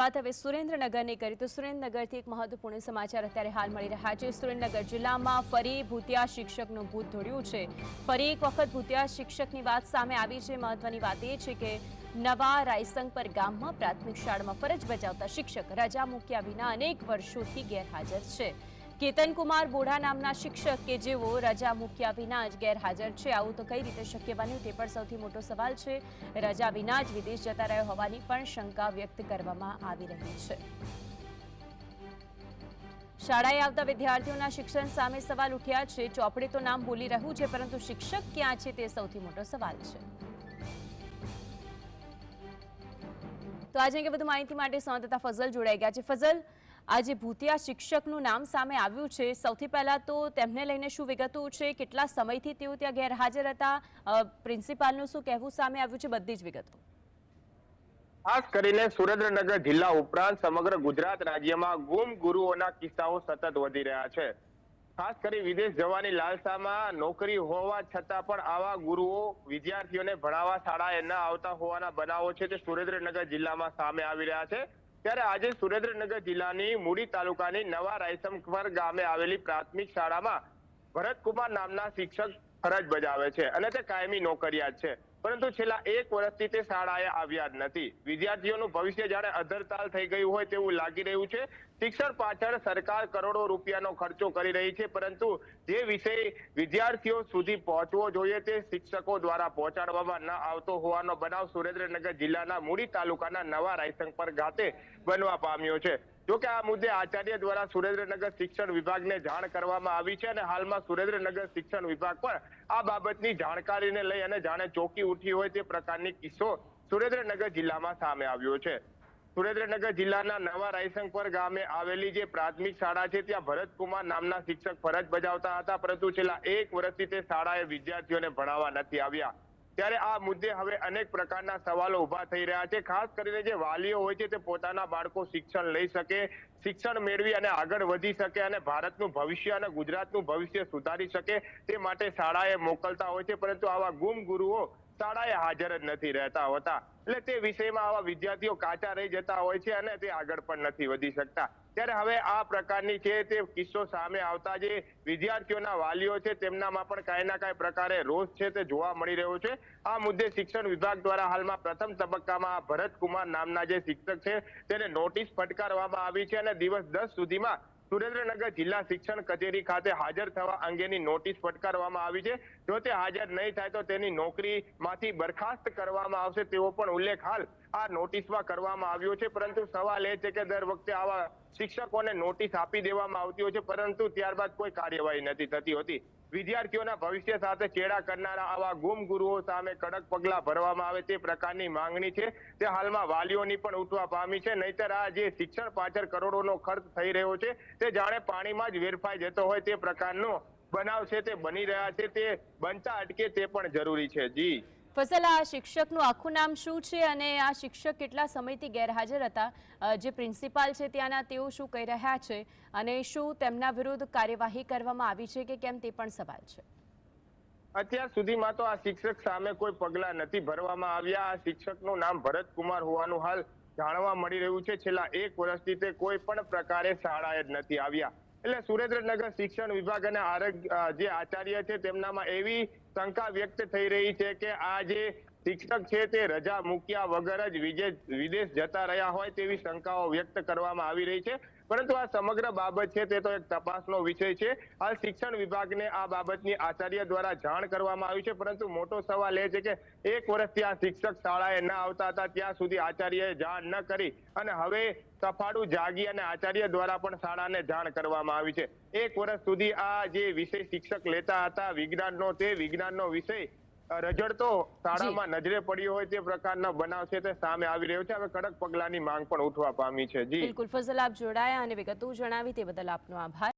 વાત હવે સુરેન્દ્રનગરની કરી. તો સુરેન્દ્રનગરથી એક મહત્વપૂર્ણ સમાચાર અત્યારે હાલ મળી રહ્યા છે. સુરેન્દ્રનગર જિલ્લામાં ફરી ભૂતિયા શિક્ષકનું ભૂત ધોડ્યું છે. ફરી એક વખત ભૂતિયા શિક્ષકની વાત સામે આવી છે. મહત્વની વાત એ છે કે નવા રાયસંગપર ગામમાં પ્રાથમિક શાળામાં ફરજ બજાવતા શિક્ષક રજા મૂક્યા વિના અનેક વર્ષોથી ગેરહાજર છે. કેતનકુમાર બોઢા નામના શિક્ષક કે જેઓ રજા મૂક્યા વિના જ ગેરહાજર છે, આવું તો કઈ રીતે શક્ય બન્યું તે પણ સૌથી મોટો સવાલ છે. રજા વિના જ વિદેશ જતા રહ્યો હોવાની પણ શંકા વ્યક્ત કરવામાં આવી રહી છે. શાળાએ આવતા વિદ્યાર્થીઓના શિક્ષણ સામે સવાલ ઉઠ્યા છે. ચોપડે તો નામ બોલી રહ્યું છે, પરંતુ શિક્ષક ક્યાં છે તે સૌથી મોટો સવાલ છે. તો આજે અંગે વધુ માહિતી માટે સંવાદદાતા ફઝલ જોડાઈ ગયા છે. ફઝલ આજે ભૂતિયા શિક્ષકનું નામ સામે આવ્યું છે. સૌથી પહેલાં તો તેમને લઈને શું વિગતો છે? કેટલા સમયથી તેઓ ત્યાં ગેરહાજર હતા? પ્રિન્સિપાલનું શું કહેવું સામે આવ્યું છે? બધી જ વિગતો. ખાસ કરીને સુરેન્દ્રનગર જિલ્લા ઉપરાંત સમગ્ર ગુજરાત રાજ્યમાં ગુમ ગુરુઓના કિસ્સાઓ સતત વધી રહ્યા છે. ખાસ કરી વિદેશ જવાની લાલસામાં નોકરી હોવા છતાં પણ આવા ગુરુઓ વિદ્યાર્થીઓને ભણાવવા શાળાએ ન આવતા હોવાના બનાવો છે તે સુરેન્દ્રનગર જિલ્લામાં સામે આવી રહ્યા છે. ત્યારે આજે સુરેન્દ્રનગર જિલ્લાની મૂડી તાલુકાની નવા રાયસમખર ગામે આવેલી પ્રાથમિક શાળામાં ભરતકુમાર નામના શિક્ષક ફરજ બજાવે છે અને તે કાયમી નોકરિયાત છે. પરંતુ છેલ્લા એક વર્ષથી તે શાળાએ આવ્યા જ નથી. વિદ્યાર્થીઓનું ભવિષ્ય જાણે અધરતાલ થઈ ગયું હોય તેવું લાગી રહ્યું છે. શિક્ષણ પાછળ સરકાર કરોડો રૂપિયાનો ખર્ચો કરી રહી છે, પરંતુ જે વિષય વિદ્યાર્થીઓ સુધી પહોંચવો જોઈએ તે શિક્ષકો દ્વારા પહોંચાડવામાં ન આવતો હોવાનો બનાવ સુરેન્દ્રનગર જિલ્લાના મૂડી તાલુકાના નવા રાયસંગપર ખાતે બનવા પામ્યો છે. જોકે આ મુદ્દે આચાર્ય દ્વારા સુરેન્દ્રનગર શિક્ષણ વિભાગને જાણ કરવામાં આવી છે અને હાલમાં સુરેન્દ્રનગર શિક્ષણ વિભાગ પણ આ બાબતની જાણકારીને લઈ અને જાણે ચોકી ઉઠી હોય તે પ્રકારની કિસ્સો સુરેન્દ્રનગર જિલ્લામાં સામે આવ્યો છે. સુરેન્દ્રનગર જિલ્લાના નવા રાયસંગપર ગામે આવેલી જે પ્રાથમિક શાળા છે, ત્યાં ભરતકુમાર નામના શિક્ષક ફરજ બજાવતા હતા, પરંતુ છેલ્લા એક વર્ષથી તે શાળાએ વિદ્યાર્થીઓને ભણાવવા નથી આવ્યા. ત્યારે આ મુદ્દે હવે અનેક પ્રકારના સવાલો ઊભા થઈ રહ્યા છે. ખાસ કરીને જે વાલીઓ હોય છે તે પોતાના બાળકો શિક્ષણ લઈ શકે, શિક્ષણ મેળવી અને આગળ વધી શકે અને ભારતનું ભવિષ્ય અને ગુજરાતનું ભવિષ્ય સુધારી શકે તે માટે શાળાએ મોકલતા હોય છે. પરંતુ આવા ગુમ ગુરુઓ શાળાએ હાજર જ નથી રહેતા હોતા. એટલે તે વિષયમાં આવા વિદ્યાર્થીઓ કાચા રહી જતા હોય છે અને તે આગળ પણ નથી વધી શકતા. ત્યારે હવે આ પ્રકારની છે તે કિસ્સો સામે આવતા જે વિદ્યાર્થીઓના વાલીઓ છે, તેમનામાં પણ કાંઈ ના કાંઈ પ્રકારે રોષ છે તે જોવા મળી રહ્યો છે. આ મુદ્દે શિક્ષણ વિભાગ દ્વારા હાલમાં પ્રથમ તબક્કામાં ભરતકુમાર નામના જે શિક્ષક છે, તેને નોટિસ ફટકારવામાં આવી છે અને દિવસ દસ સુધીમાં સુરેન્દ્રનગર જિલ્લા શિક્ષણ કચેરી ખાતે હાજર થવા અંગેની નોટિસ ફટકારવામાં આવી છે. જો તે હાજર નહીં થાય તો તેની નોકરીમાંથી બરખાસ્ત કરવામાં આવશે તેવો પણ ઉલ્લેખ હાલ આ નોટિસમાં કરવામાં આવ્યો છે. પરંતુ સવાલ એ છે કે દર વખતે આવા શિક્ષકોને નોટિસ આપી દેવામાં આવતી હોય છે, પરંતુ ત્યારબાદ કોઈ કાર્યવાહી નથી થતી હોતી. વિદ્યાર્થીઓના ભવિષ્ય સાથે ચેડા કરનારા આવા ગુમ ગુરુઓ સામે કડક પગલા ભરવામાં આવે તે પ્રકારની માંગણી છે. તે હાલમાં વાલીઓની પણ ઉઠવા પામી છે. નહીતર આ જે શિક્ષણ પાછળ કરોડોનો ખર્ચ થઈ રહ્યો છે, તે જાણે પાણીમાં જ વેરફાઈ જતો હોય તે પ્રકારનો બનાવ છે, તે બની રહ્યા છે. તે બનતા અટકે તે પણ જરૂરી છે. જી. ફઝલ આ શિક્ષકનું આખું નામ શું છે અને આ શિક્ષક કેટલા સમયથી ગેરહાજર હતા? જે પ્રિન્સિપાલ છે ત્યાંના તેઓ શું કહી રહ્યા છે? અને શું તેમના વિરુદ્ધ કાર્યવાહી કરવામાં આવી છે કે કેમ તે પણ સવાલ છે. અત્યાર સુધીમાં તો આ શિક્ષક સામે કોઈ પગલા નથી ભરવામાં આવ્યા. આ શિક્ષકનું નામ ભરતકુમાર હોવાનું હાલ જાણવા મળી રહ્યું છે. છેલ્લા એક વર્ષથી તે કોઈ પણ પ્રકારે શાળાએ જ નથી આવ્યા. એટલે સુરેન્દ્રનગર શિક્ષણ વિભાગ અને આરોગ્ય જે આચાર્ય છે તેમનામાં એવી શંકા વ્યક્ત થઈ રહી છે કે આ જે શિક્ષક છે તે રજા મૂક્યા વગર જ વિદેશ જતા રહ્યા હોય તેવી શંકાઓ વ્યક્ત કરવામાં આવી રહી છે. પરંતુ આ સમગ્ર બાબત છે તે તો એક તપાસનો વિષય છે. હાલ શિક્ષણ વિભાગને આ બાબતની આચાર્ય દ્વારા જાણ કરવામાં આવી છે. પરંતુ મોટો સવાલ એ છે કે એક વર્ષથી આ શિક્ષક શાળાએ ન આવતા હતા, ત્યાં સુધી આચાર્યએ જાણ ન કરી અને હવે સફાળું જાગી અને આચાર્ય દ્વારા પણ શાળાને જાણ કરવામાં આવી છે. એક વર્ષ સુધી આ જે વિષય શિક્ષક લેતા હતા, વિજ્ઞાનનો તે વિજ્ઞાનનો વિષય રજડતો શાળામાં નજરે પડ્યો હોય તે પ્રકારનો બનાવ છે તે સામે આવી રહ્યો છે. હવે કડક પગલાની માંગ પણ ઉઠવા પામી છે. જી. બિલકુલ. ફઝલ આપ જોડાયા અને વિગતો જણાવી તે બદલ આપનો આભાર.